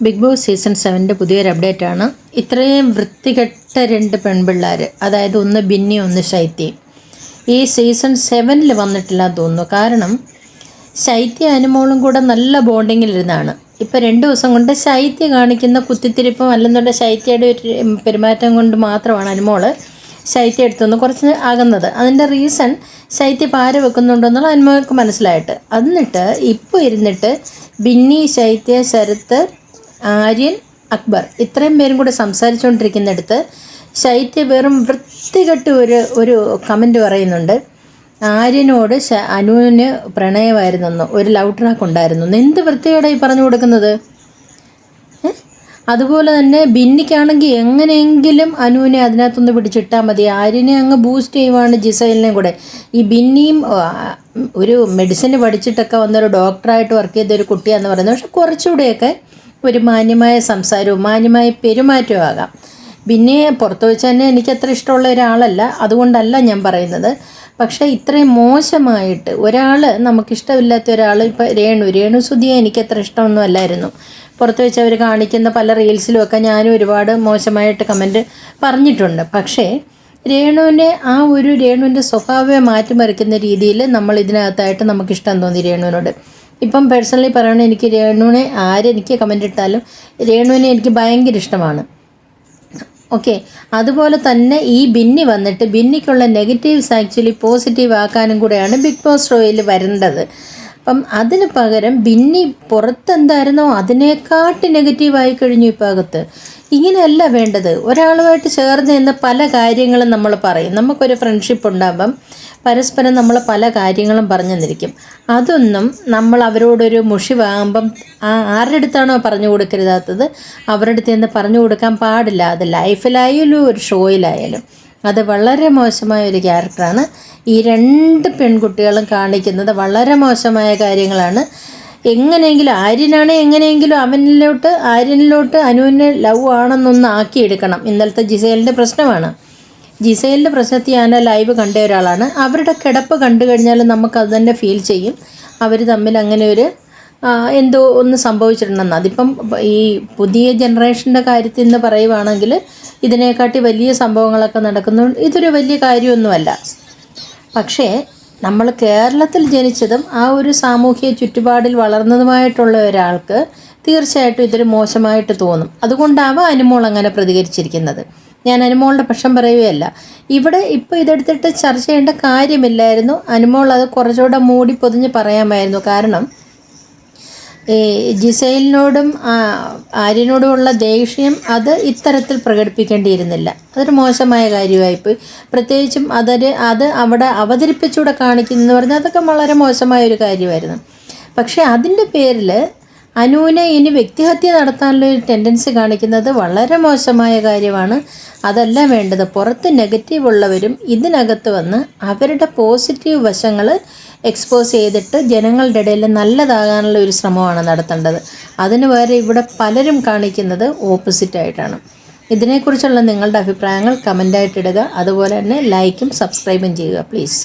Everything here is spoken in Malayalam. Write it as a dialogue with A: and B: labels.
A: ബിഗ് ബോസ് സീസൺ സെവന്റെ പുതിയൊരു അപ്ഡേറ്റ് ആണ് ഇത്രയും വൃത്തികെട്ട രണ്ട് പെൺപിള്ളേർ അതായത് ഒന്ന് ബിന്നി ഒന്ന് ശൈത്യ. ഈ സീസൺ സെവനിൽ വന്നിട്ടില്ല തോന്നുന്നു. കാരണം ശൈത്യ അനുമോളും കൂടെ നല്ല ബോണ്ടിങ്ങിലിരുന്നാണ്. ഇപ്പോൾ രണ്ട് ദിവസം കൊണ്ട് ശൈത്യ കാണിക്കുന്ന കുത്തിത്തിരിപ്പും അല്ലെന്നുള്ള ശൈത്യയുടെ ഒരു പെരുമാറ്റം കൊണ്ട് മാത്രമാണ് അനുമോൾ ശൈത്യ എടുത്തുനിന്ന് കുറച്ച് ആകുന്നത് അതിന്റെ റീസൺ ശൈത്യ പാര വെക്കുന്നുണ്ടെന്നുള്ള അനുമോൾക്ക് മനസ്സിലായിട്ട്. എന്നിട്ട് ഇപ്പോൾ ഇരുന്നിട്ട് ബിന്നി ശൈത്യ ശരത്ത് ആര്യൻ അക്ബർ. ഇത്രയും പേരും കൂടെ സംസാരിച്ചുകൊണ്ടിരിക്കുന്നിടത്ത് ശൈത്യ വെറും വൃത്തികെട്ട് ഒരു ഒരു കമന്റ് പറയുന്നുണ്ട്. ആര്യനോട് അനുവിന് പ്രണയമായിരുന്നെന്ന് ഒരു ലവ് ട്രാക്ക് ഉണ്ടായിരുന്നു. എന്ത് വൃത്തികേടാ ഈ പറഞ്ഞു കൊടുക്കുന്നത്? അതുപോലെ തന്നെ ബിന്നിക്കാണെങ്കിൽ എങ്ങനെയെങ്കിലും അനുവിനെ അതിനകത്തൊന്ന് പിടിച്ചിട്ടാൽ മതി. ആര്യനെ അങ്ങ് ബൂസ്റ്റ് ചെയ്യുവാണ് ജിസൈലിനെയും കൂടെ. ഈ ബിന്നിയും ഒരു മെഡിസിൻ പഠിച്ചിട്ടൊക്കെ വന്നൊരു ഡോക്ടറായിട്ട് വർക്ക് ചെയ്ത ഒരു കുട്ടിയാന്ന് പറയുന്നത്. പക്ഷെ കുറച്ചുകൂടെയൊക്കെ ഒരു മാന്യമായ സംസാരവും മാന്യമായ പെരുമാറ്റവും ആകാം. പിന്നെ പുറത്ത് വെച്ച് തന്നെ എനിക്ക് അത്ര ഇഷ്ടമുള്ള ഒരാളല്ല. അതുകൊണ്ടല്ല ഞാൻ പറയുന്നത്. പക്ഷേ ഇത്രയും മോശമായിട്ട് ഒരാൾ നമുക്കിഷ്ടമില്ലാത്ത ഒരാൾ ഇപ്പോൾ രേണു രേണു സുധിയെ അത്ര ഇഷ്ടമൊന്നും അല്ലായിരുന്നു. പുറത്ത് വെച്ച് അവർ കാണിക്കുന്ന പല റീൽസിലും ഒക്കെ ഞാനും ഒരുപാട് മോശമായിട്ട് കമന്റ് പറഞ്ഞിട്ടുണ്ട്. പക്ഷേ രേണുവിനെ ആ ഒരു രേണുവിന്റെ സ്വഭാവം മാറ്റിമറിക്കുന്ന രീതിയിൽ നമ്മൾ ഇതിനകത്തായിട്ട് നമുക്കിഷ്ടം തോന്നി രേണുവിനോട്. ഇപ്പം പേഴ്സണലി പറയുകയാണെങ്കിൽ എനിക്ക് രേണുവിനെ ആരെനിക്ക് കമന്റ് ഇട്ടാലും രേണുവിനെ എനിക്ക് ഭയങ്കര ഇഷ്ടമാണ്. ഓക്കെ അതുപോലെ തന്നെ ഈ ബിന്നി വന്നിട്ട് ബിന്നിക്കുള്ള നെഗറ്റീവ്സ് ആക്ച്വലി പോസിറ്റീവ് ആക്കാനും കൂടെയാണ് ബിഗ് ബോസ് ഷോയിൽ വരേണ്ടത്. അപ്പം അതിന് പകരം ബിന്നി പുറത്തെന്തായിരുന്നോ അതിനെക്കാട്ടി നെഗറ്റീവായി കഴിഞ്ഞു ഇപ്പോൾ അകത്ത് ഇങ്ങനെയല്ല വേണ്ടത്. ഒരാളുമായിട്ട് ചേർന്ന് നിന്ന് പല കാര്യങ്ങളും നമ്മൾ പറയും. നമുക്കൊരു ഫ്രണ്ട്ഷിപ്പ് ഉണ്ടാകുമ്പം പരസ്പരം നമ്മൾ പല കാര്യങ്ങളും പറഞ്ഞു തന്നിരിക്കും. അതൊന്നും നമ്മൾ അവരോടൊരു മുഷി വാങ്ങുമ്പം ആ ആരുടെ അടുത്താണോ പറഞ്ഞു കൊടുക്കരുതാത്തത്? അവരുടെ അടുത്ത് നിന്ന് പറഞ്ഞു കൊടുക്കാൻ പാടില്ല. അത് ലൈഫിലായാലും ഒരു ഷോയിലായാലും. അത് വളരെ മോശമായ ഒരു ക്യാരക്ടറാണ് ഈ രണ്ട് പെൺകുട്ടികളും കാണിക്കുന്നത് വളരെ മോശമായ കാര്യങ്ങളാണ്. എങ്ങനെയെങ്കിലും ആര്യനാണ് എങ്ങനെയെങ്കിലും അവനിലോട്ട് ആര്യനിലോട്ട് അനുവിനെ ലവ് ആണെന്നൊന്ന് ആക്കിയെടുക്കണം. ഇന്നലത്തെ ജിസേലിന്റെ പ്രശ്നമാണ്. ജിസേലിന്റെ പ്രശ്നത്തിൽ ഞാൻ ലൈവ് കണ്ട ഒരാളാണ്. അവരുടെ കിടപ്പ് കണ്ടു കഴിഞ്ഞാൽ നമുക്ക് അത് തന്നെ ഫീൽ ചെയ്യും. അവർ തമ്മിൽ അങ്ങനെ ഒരു എന്തോ ഒന്ന് സംഭവിച്ചിട്ടുണ്ടെന്ന്. അതിപ്പം ഈ പുതിയ ജനറേഷന്റെ കാര്യത്തിൽ നിന്ന് പറയുവാണെങ്കിൽ ഇതിനെക്കാട്ടി വലിയ സംഭവങ്ങളൊക്കെ നടക്കുന്നു ഇതൊരു വലിയ കാര്യമൊന്നുമല്ല. പക്ഷേ നമ്മൾ കേരളത്തിൽ ജനിച്ചതും ആ ഒരു സാമൂഹ്യ ചുറ്റുപാടിൽ വളർന്നതുമായിട്ടുള്ള ഒരാൾക്ക് തീർച്ചയായിട്ടും ഇതൊരു മോശമായിട്ട് തോന്നും. അതുകൊണ്ടാവാം അനുമോൾ അങ്ങനെ പ്രതികരിച്ചിരിക്കുന്നത്. ഞാൻ അനുമോളുടെ പക്ഷം പറയുകയല്ല. ഇവിടെ ഇപ്പോൾ ഇതെടുത്തിട്ട് ചർച്ച ചെയ്യേണ്ട കാര്യമില്ലായിരുന്നു. അനുമോൾ അത് കുറച്ചുകൂടെ മൂടി പൊതിഞ്ഞ് പറയാമായിരുന്നു. കാരണം ജിസൈലിനോടും ആര്യനോടുമുള്ള ദേഷ്യം അത് ഇത്തരത്തിൽ പ്രകടിപ്പിക്കേണ്ടിയിരുന്നില്ല. അതൊരു മോശമായ കാര്യമായിപ്പോയി. പ്രത്യേകിച്ചും അതൊരു അത് അവിടെ അവതരിപ്പിച്ചൂടെ കാണിക്കുന്നു പറഞ്ഞാൽ അതൊക്കെ വളരെ മോശമായ ഒരു കാര്യമായിരുന്നു. പക്ഷേ അതിന്റെ പേരിൽ അനുവിനെ ഇനി വ്യക്തിഹത്യ നടത്താനുള്ള ഒരു ടെൻഡൻസി കാണിക്കുന്നത് വളരെ മോശമായ കാര്യമാണ്. അതല്ല വേണ്ടത്. പുറത്ത് നെഗറ്റീവ് ഉള്ളവരും ഇതിനകത്ത് വന്ന് അവരുടെ പോസിറ്റീവ് വശങ്ങൾ എക്സ്പോസ് ചെയ്തിട്ട് ജനങ്ങളുടെ ഇടയിൽ നല്ലതാകാനുള്ള ഒരു ശ്രമമാണ് നടത്തേണ്ടത്. അതിന് പകരം ഇവിടെ പലരും കാണിക്കുന്നത് ഓപ്പോസിറ്റായിട്ടാണ് ഇതിനെക്കുറിച്ചുള്ള നിങ്ങളുടെ അഭിപ്രായങ്ങൾ കമന്റായിട്ടിടുക അതുപോലെ തന്നെ ലൈക്കും സബ്സ്ക്രൈബും ചെയ്യുക പ്ലീസ്